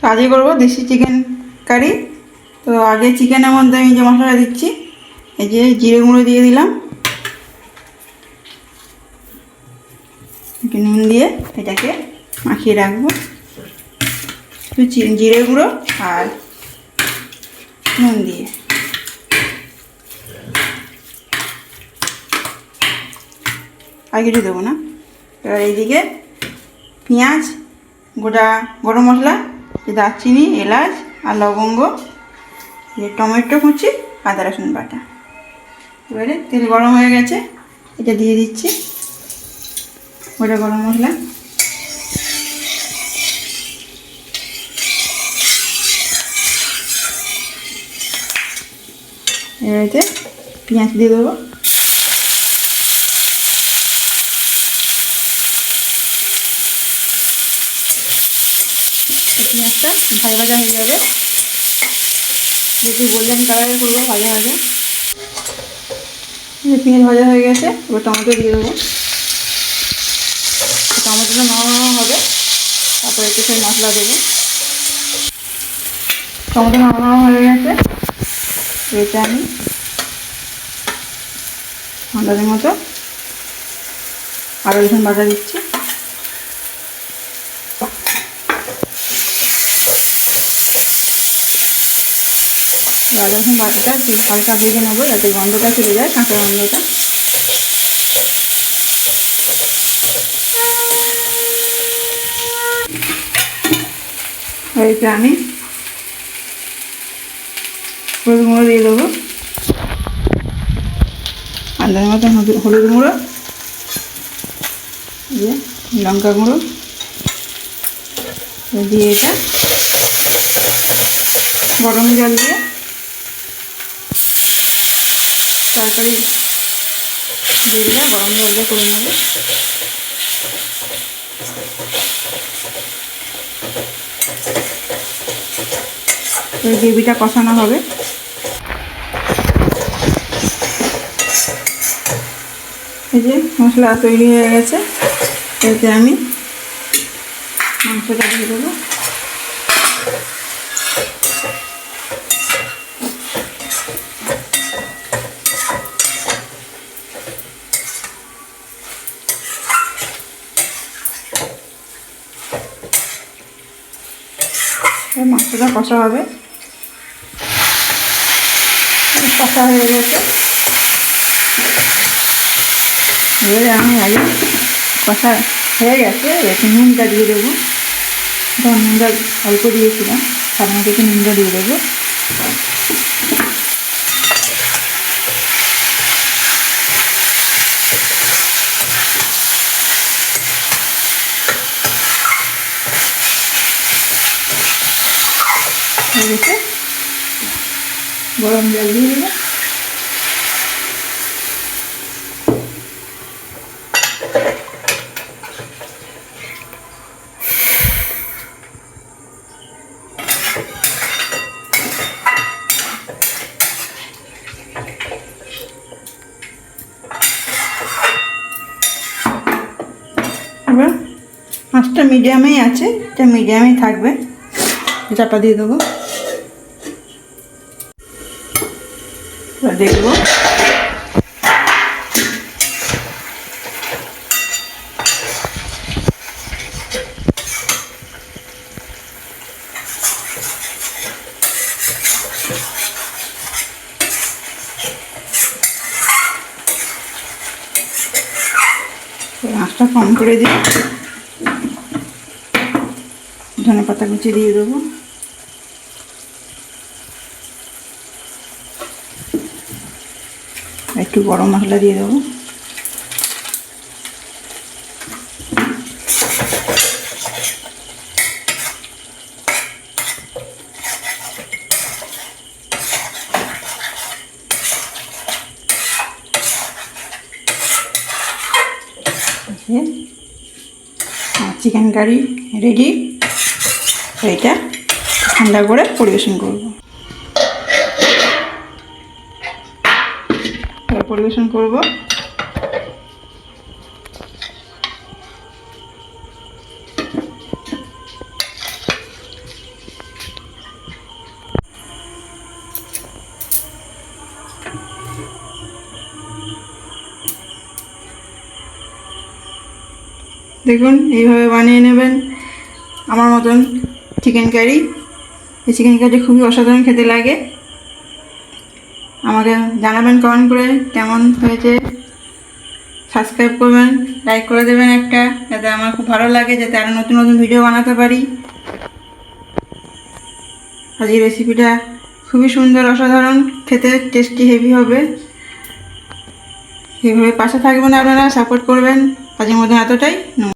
তো আজকে করব, দেশি চিকেন কারি তো আগে চিকেনের মধ্যে আমি যে মশলা দিচ্ছি, এই যে জিরে গুঁড়ো দিয়ে দিলাম। একটু নুন দিয়ে এটাকে মাখিয়ে রাখব। জিরে গুঁড়ো আর নুন দিয়ে। আর কিছু দেবো না। এবার এইদিকে পেঁয়াজ, গোটা গরম মশলা দারচিনি, এলাচ আর লবঙ্গ, যে টমেটো কুচি, আদা রসুন বাটা। এবারে তেল গরম হয়ে গেছে, এটা দিয়ে দিচ্ছি। গোটা গরম মশলা। এবারে পেঁয়াজ দিয়ে দেবো। পেঁয়াজটা ভাজা ভাজা হয়ে যাবে। যেটি গোল্ডেন কালারের করব ভাজা ভাজা পেঁয়াজ ভাজা হয়ে গেছে, এবার টমেটো দিয়ে দেবো। টমেটোটা নরম হবে, তারপরে একটু সেই মশলা দেবো। টমেটো নরম হয়ে গেছে এটা আমি আন্দাজের মতো আরও রসুন বাটা দিচ্ছি। আদা রসুন বাটাটা একটু হালকা ভেজে নেব যাতে গন্ধটা চলে যায় কাঁচা গন্ধটা। এইটা আমি। হলুদ গুঁড়ো দিয়ে দেবো। আন্দাজ মতো হলুদ- হলুদ গুঁড়ো। দিয়ে লঙ্কা গুঁড়ো। দিয়ে এটা গরম জল দিয়ে তারপরে দিলাম গরম দিয়ে করে নেব এই গ্রেভিটা কষানো হবে। এই যে মশলা তৈরি হয়ে গেছে। এতে আমি মাংসটা দিয়ে দেবো। মাংসটা কষা হবে। কষা হয়ে গেছে। এবারে আমি আগে কষা হয়ে গেছে, এবার নুনটা দিয়ে দেবো। ধর নুনটা অল্প দিয়েছিলাম থেকে নুনটা দিয়ে দেবো। হয়ে গেছে। গরম জল দিয়ে মাছটা মিডিয়ামেই আছে। এটা মিডিয়ামেই থাকবে। চাপা দিয়ে দেবো। দেখব। কম করে দিই ধনে পাতা কুচি দিয়ে দেবো। একটু গরম মশলা দিয়ে দেবো। Chicken curry ready. এইটা ঠান্ডা করে পরিবেশন করব। ভালো পরিবেশন করব। দেখুন, এইভাবে বানিয়ে নেবেন। আমার মতন চিকেন কারি এই চিকেন কারি খুবই অসাধারণ খেতে লাগে। আমাকে জানাবেন কমেন্ট করে কেমন হয়েছে। সাবস্ক্রাইব করবেন লাইক করে দেবেন একটা, যাতে আমার খুব ভালো লাগে, যাতে আরও নতুন নতুন ভিডিও বানাতে পারি। আজ এই রেসিপিটা খুবই সুন্দর, অসাধারণ, খেতে টেস্টি হেভি হবে। এইভাবে পাশে থাকবেন আপনারা সাপোর্ট করবেন। আজকের মধ্যে এতটাই